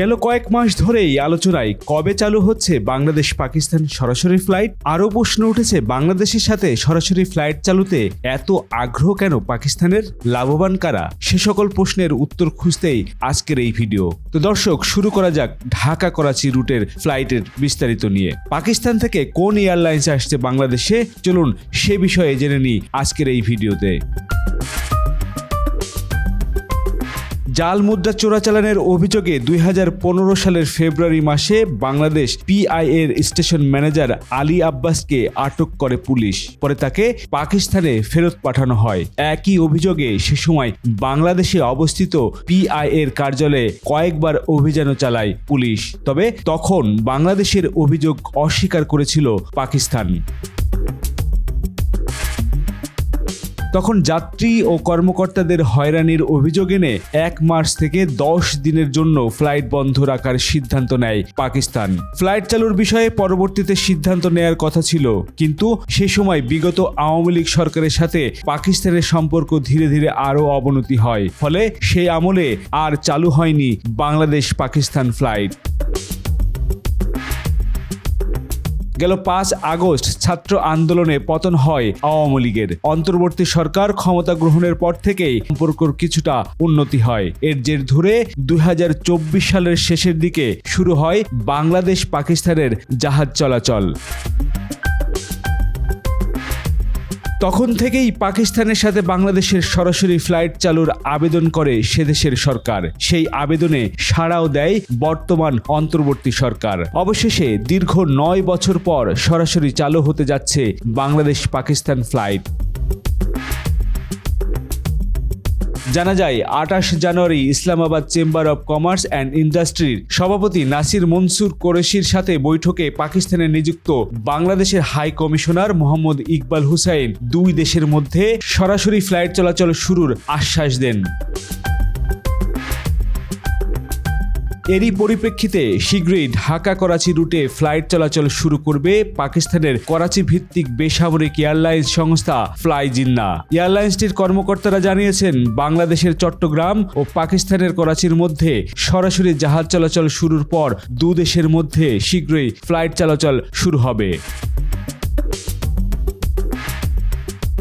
গেল কয়েক মাস ধরেই আলোচনায় কবে চালু হচ্ছে বাংলাদেশ পাকিস্তান সরাসরি ফ্লাইট? আরও প্রশ্ন উঠেছে, বাংলাদেশের সাথে সরাসরি ফ্লাইট চালুতে এত আগ্রহ কেন পাকিস্তানের? লাভবান কারা? সে সকল প্রশ্নের উত্তর খুঁজতেই আজকের এই ভিডিও। তো দর্শক, শুরু করা যাক ঢাকা করাচি রুটের ফ্লাইটের বিস্তারিত নিয়ে। পাকিস্তান থেকে কোন এয়ারলাইন্স আসছে বাংলাদেশে? চলুন সে বিষয়ে জেনে নিই আজকের এই ভিডিওতে। জাল মুদ্রা চোরাচালানের অভিযোগে দুই হাজার পনেরো সালের ফেব্রুয়ারি মাসে বাংলাদেশ পিআই এর স্টেশন ম্যানেজার আলী আব্বাসকে আটক করে পুলিশ। পরে তাকে পাকিস্তানে ফেরত পাঠানো হয়। একই অভিযোগে সে সময় বাংলাদেশে অবস্থিত পিআই এর কার্যালয়ে কয়েকবার অভিযানও চালায় পুলিশ। তবে তখন বাংলাদেশের অভিযোগ অস্বীকার করেছিল পাকিস্তান। তখন যাত্রী ও কর্মকর্তাদের হয়রানির অভিযোগ এনে এক মার্চ থেকে দশ দিনের জন্য ফ্লাইট বন্ধ রাখার সিদ্ধান্ত নেয় পাকিস্তান। ফ্লাইট চালুর বিষয়ে পরবর্তীতে সিদ্ধান্ত নেয়ার কথা ছিল, কিন্তু সে সময় বিগত আওয়ামী লীগ সরকারের সাথে পাকিস্তানের সম্পর্ক ধীরে ধীরে আরও অবনতি হয়, ফলে সেই আমলে আর চালু হয়নি বাংলাদেশ পাকিস্তান ফ্লাইট। গেল পাঁচ আগস্ট ছাত্র আন্দোলনে পতন হয় আওয়ামী লীগের। অন্তর্বর্তী সরকার ক্ষমতা গ্রহণের পর থেকেই সম্পর্কর কিছুটা উন্নতি হয়। এর জের ধরে দু হাজার চব্বিশ সালের শেষের দিকে শুরু হয় বাংলাদেশ পাকিস্তানের জাহাজ চলাচল। তখন থেকেই পাকিস্তানের সাথে বাংলাদেশের সরাসরি ফ্লাইট চালুর আবেদন করে সেদেশের সরকার। সেই আবেদনে সাড়াও দেয় বর্তমান অন্তর্বর্তী সরকার। অবশেষে দীর্ঘ নয় বছর পর সরাসরি চালু হতে যাচ্ছে বাংলাদেশ পাকিস্তান ফ্লাইট। জানা যায়, আঠাশ জানুয়ারি Islamabad chamber of commerce and ইন্ডাস্ট্রির সভাপতি নাসির মনসুর কোরেশির সাথে বৈঠকে পাকিস্তানে নিযুক্ত বাংলাদেশের হাই কমিশনার মোহাম্মদ ইকবাল হুসাইন দুই দেশের মধ্যে সরাসরি ফ্লাইট চলাচল শুরুর আশ্বাস দেন। এরই পরিপ্রেক্ষিতে শীঘ্রই ঢাকা করাচি রুটে ফ্লাইট চলাচল শুরু করবে পাকিস্তানের করাচি ভিত্তিক বেসামরিক এয়ারলাইন্স সংস্থা ফ্লাই জিন্না। এয়ারলাইন্সটির কর্মকর্তারা জানিয়েছেন, বাংলাদেশের চট্টগ্রাম ও পাকিস্তানের করাচির মধ্যে সরাসরি জাহাজ চলাচল শুরুর পর দু দেশের মধ্যে শীঘ্রই ফ্লাইট চলাচল শুরু হবে।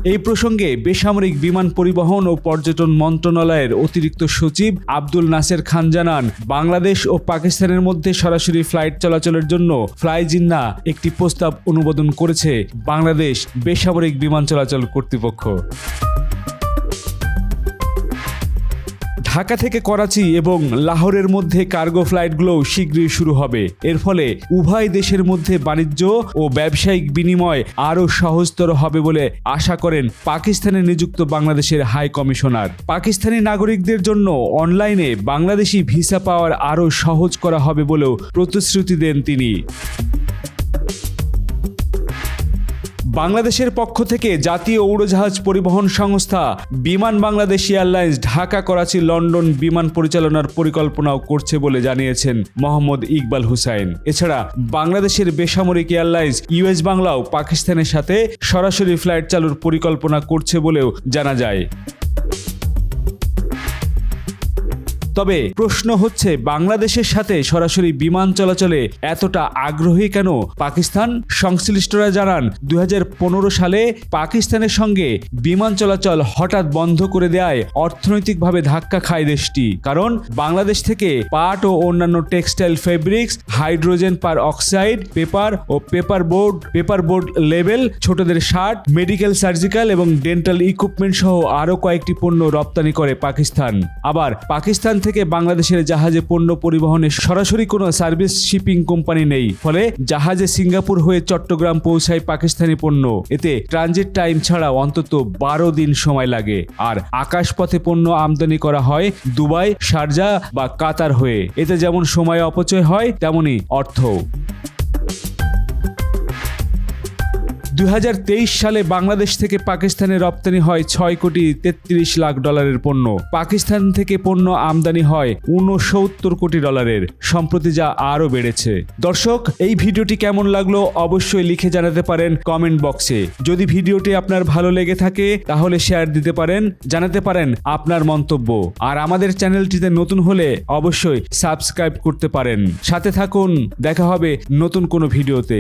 এই প্রসঙ্গে বেসামরিক বিমান পরিবহন ও পর্যটন মন্ত্রণালয়ের অতিরিক্ত সচিব আব্দুল নাসের খান জানান, বাংলাদেশ ও পাকিস্তানের মধ্যে সরাসরি ফ্লাইট চলাচলের জন্য ফ্লাই জিন্না একটি প্রস্তাব অনুমোদন করেছে বাংলাদেশ বেসামরিক বিমান চলাচল কর্তৃপক্ষ। ঢাকা থেকে করাচি এবং লাহোরের মধ্যে কার্গো ফ্লাইটগুলো শীঘ্রই শুরু হবে। এর ফলে উভয় দেশের মধ্যে বাণিজ্য ও ব্যবসায়িক বিনিময় আরও সহজতর হবে বলে আশা করেন পাকিস্তানে নিযুক্ত বাংলাদেশের হাই কমিশনার। পাকিস্তানি নাগরিকদের জন্য অনলাইনে বাংলাদেশি ভিসা পাওয়ার আরও সহজ করা হবে বলেও প্রতিশ্রুতি দেন তিনি। বাংলাদেশের পক্ষ থেকে জাতীয় উড়োজাহাজ পরিবহন সংস্থা বিমান বাংলাদেশ এয়ারলাইন্স ঢাকা, করাচি, লন্ডন বিমান পরিচালনার পরিকল্পনাও করছে বলে জানিয়েছেন মোহাম্মদ ইকবাল হুসাইন। এছাড়া বাংলাদেশের বেসামরিক এয়ারলাইন্স ইউএস বাংলাও পাকিস্তানের সাথে সরাসরি ফ্লাইট চালুর পরিকল্পনা করছে বলেও জানা যায়। তবে প্রশ্ন হচ্ছে, বাংলাদেশের সাথে সরাসরি বিমান চলাচলে এতটা আগ্রহী কেন? পাকিস্তান সংশ্লিষ্টরা জানান দু হাজার পনেরো সালে পাকিস্তানের সঙ্গে বিমান চলাচল হঠাৎ বন্ধ করে দেয় অর্থনৈতিকভাবে ধাক্কা খায় দেশটি। কারণ, বাংলাদেশ থেকে পাট ও অন্যান্য textile fabrics, hydrogen peroxide, paper ও paper board paper board label, ছোটদের শার্ট, মেডিকেল, সার্জিক্যাল এবং ডেন্টাল ইকুইপমেন্ট সহ আরও কয়েকটি পণ্য রপ্তানি করে পাকিস্তান। আবার, পাকিস্তান থেকে বাংলাদেশের জাহাজে পণ্য পরিবহনে সরাসরি কোনো সার্ভিস শিপিং কোম্পানি নেই। ফলে জাহাজে সিঙ্গাপুর হয়ে চট্টগ্রাম পৌঁছায় পাকিস্তানি পণ্য। এতে ট্রানজিট টাইম ছাড়া অন্তত বারো দিন সময় লাগে। আর আকাশপথে পণ্য আমদানি করা হয় দুবাই, শারজা বা কাতার হয়ে। এতে যেমন সময় অপচয় হয়, তেমনই অর্থ দু হাজার তেইশ সালে বাংলাদেশ থেকে পাকিস্তানে রপ্তানি হয় ছয় কোটি তেত্রিশ লাখ ডলারের পণ্য। পাকিস্তান থেকে পণ্য আমদানি হয় উনসত্তর কোটি ডলারের, সম্প্রতি যা আরও বেড়েছে। দর্শক, এই ভিডিওটি কেমন লাগল অবশ্যই লিখে জানাতে পারেন কমেন্ট বক্সে। যদি ভিডিওটি আপনার ভালো লেগে থাকে, তাহলে শেয়ার দিতে পারেন, জানাতে পারেন আপনার মন্তব্য। আর আমাদের চ্যানেলটিতে নতুন হলে অবশ্যই সাবস্ক্রাইব করতে পারেন। সাথে থাকুন, দেখা হবে নতুন কোনো ভিডিওতে।